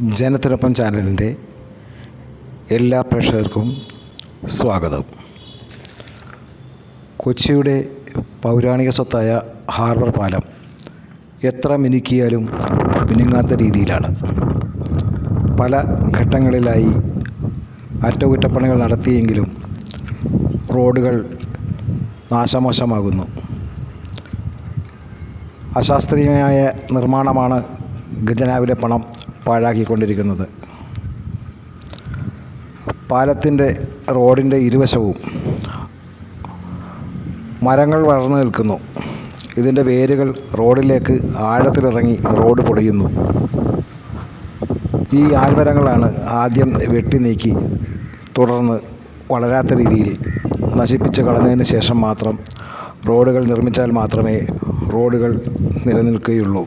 ജനത്തിനൊപ്പം ചാനലിന്റെ എല്ലാ പ്രേക്ഷകർക്കും സ്വാഗതം. കൊച്ചിയുടെ പൗരാണിക സ്വത്തായ ഹാർബർ പാലം എത്ര മിനുക്കിയാലും മിനുങ്ങാത്ത രീതിയിലാണ്. പല ഘട്ടങ്ങളിലായി അറ്റകുറ്റപ്പണികൾ നടത്തിയെങ്കിലും റോഡുകൾ നാശമോശമാകുന്നു. അശാസ്ത്രീയമായ നിർമ്മാണമാണ് ഖജനാവിലെ പണം പാഴാക്കിക്കൊണ്ടിരിക്കുന്നത്. പാലത്തിന്റെ റോഡിന്റെ ഇരുവശവും മരങ്ങൾ വളർന്നു നിൽക്കുന്നു. ഇതിന്റെ വേരുകൾ റോഡിലേക്ക് ആഴത്തിലിറങ്ങി റോഡ് പൊളിയുന്നു. ഈ ആൽമരങ്ങളാണ് ആദ്യം വെട്ടി നീക്കി തുടർന്ന് വളരാത്ത രീതിയിൽ നശിപ്പിച്ച് കളഞ്ഞതിന് ശേഷം മാത്രം റോഡുകൾ നിർമ്മിച്ചാൽ മാത്രമേ റോഡുകൾ നിലനിൽക്കുകയുള്ളൂ.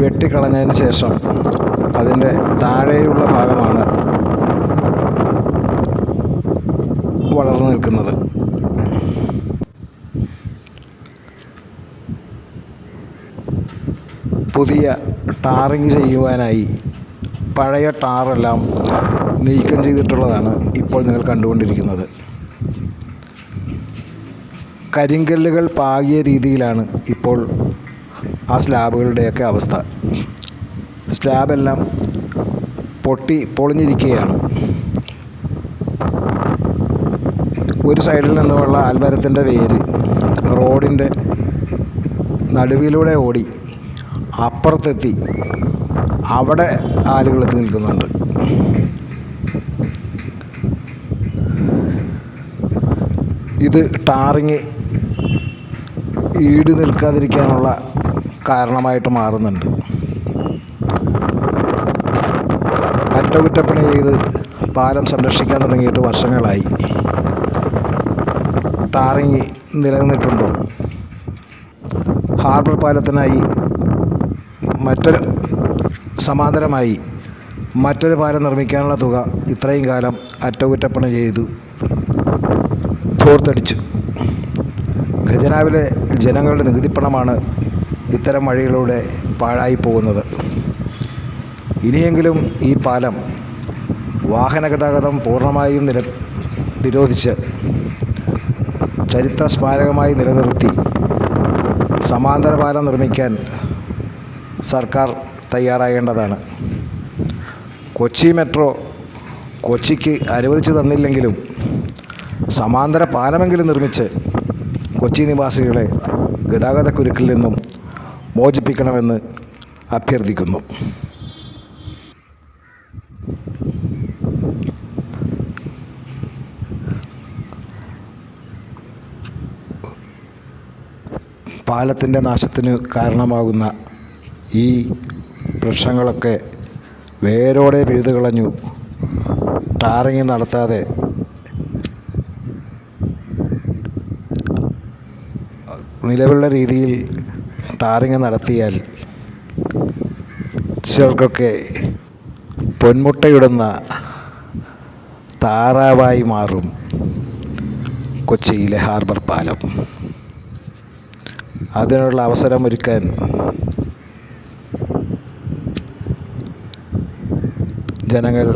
വെട്ടിക്കളഞ്ഞതിന് ശേഷം അതിന്റെ താഴെയുള്ള ഭാഗമാണ് വളർന്നു നിൽക്കുന്നത്. പുതിയ ടാറിങ് ചെയ്യുവാനായി പഴയ ടാറെല്ലാം നീക്കം ചെയ്തിട്ടുള്ളതാണ് ഇപ്പോൾ നിങ്ങൾ കണ്ടുകൊണ്ടിരിക്കുന്നത്. കരിങ്കല്ലുകൾ പാകിയ രീതിയിലാണ് ഇപ്പോൾ ആ സ്ലാബുകളുടെയൊക്കെ അവസ്ഥ. സ്ലാബെല്ലാം പൊട്ടി പൊളിഞ്ഞിരിക്കുകയാണ്. ഒരു സൈഡിൽ നിന്നുമുള്ള ആൽമരത്തിന്റെ വേര് റോഡിന്റെ നടുവിലൂടെ ഓടി അപ്പുറത്തെത്തി അവിടെ ആലുകൾ എത്തി നിൽക്കുന്നുണ്ട്. ഇത് ടാറിങ് ഈട് നിൽക്കാതിരിക്കാനുള്ള കാരണമായിട്ട് മാറുന്നുണ്ട്. അറ്റകുറ്റപ്പണി ചെയ്ത് പാലം സംരക്ഷിക്കാൻ തുടങ്ങിയിട്ട് വർഷങ്ങളായി. ടാറിങ് നിലനിന്നിട്ടുണ്ടോ? ഹാർബർ പാലത്തിനായി മറ്റൊരു സമാന്തരമായി മറ്റൊരു പാലം നിർമ്മിക്കാനുള്ള തുക ഇത്രയും കാലം അറ്റകുറ്റപ്പണി ചെയ്തു തോർത്തടിച്ചു ഖജനാവിലെ ജനങ്ങളുടെ നികുതിപ്പണമാണ് ഇത്തരം വഴികളിലൂടെ പാഴായി പോകുന്നത്. ഇനിയെങ്കിലും ഈ പാലം വാഹന ഗതാഗതം പൂർണമായും നിര നിരോധിച്ച് ചരിത്ര സ്മാരകമായി നിലനിർത്തി സമാന്തര പാലം നിർമ്മിക്കാൻ സർക്കാർ തയ്യാറാകേണ്ടതാണ്. കൊച്ചി മെട്രോ കൊച്ചിക്ക് അനുവദിച്ചു തന്നില്ലെങ്കിലും സമാന്തര പാലമെങ്കിലും നിർമ്മിച്ച് കൊച്ചി നിവാസികളെ ഗതാഗതക്കുരുക്കിൽ നിന്നും മോചിപ്പിക്കണമെന്ന് അഭ്യർത്ഥിക്കുന്നു. പാലത്തിന്റെ നാശത്തിന് കാരണമാകുന്ന ഈ വൃക്ഷങ്ങളൊക്കെ വേരോടെ പിഴുതു കളഞ്ഞു ടാറിങ് നടത്താതെ നിലവിലുള്ള രീതിയിൽ ടാറിങ് നടത്തിയാൽ ചിലർക്കൊക്കെ പൊന്മുട്ടയിടുന്ന താറാവായി മാറും കൊച്ചിയിലെ ഹാർബർ പാലം. അതിനുള്ള അവസരമൊരുക്കാൻ ജനങ്ങൾ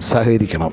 സഹകരിക്കണം.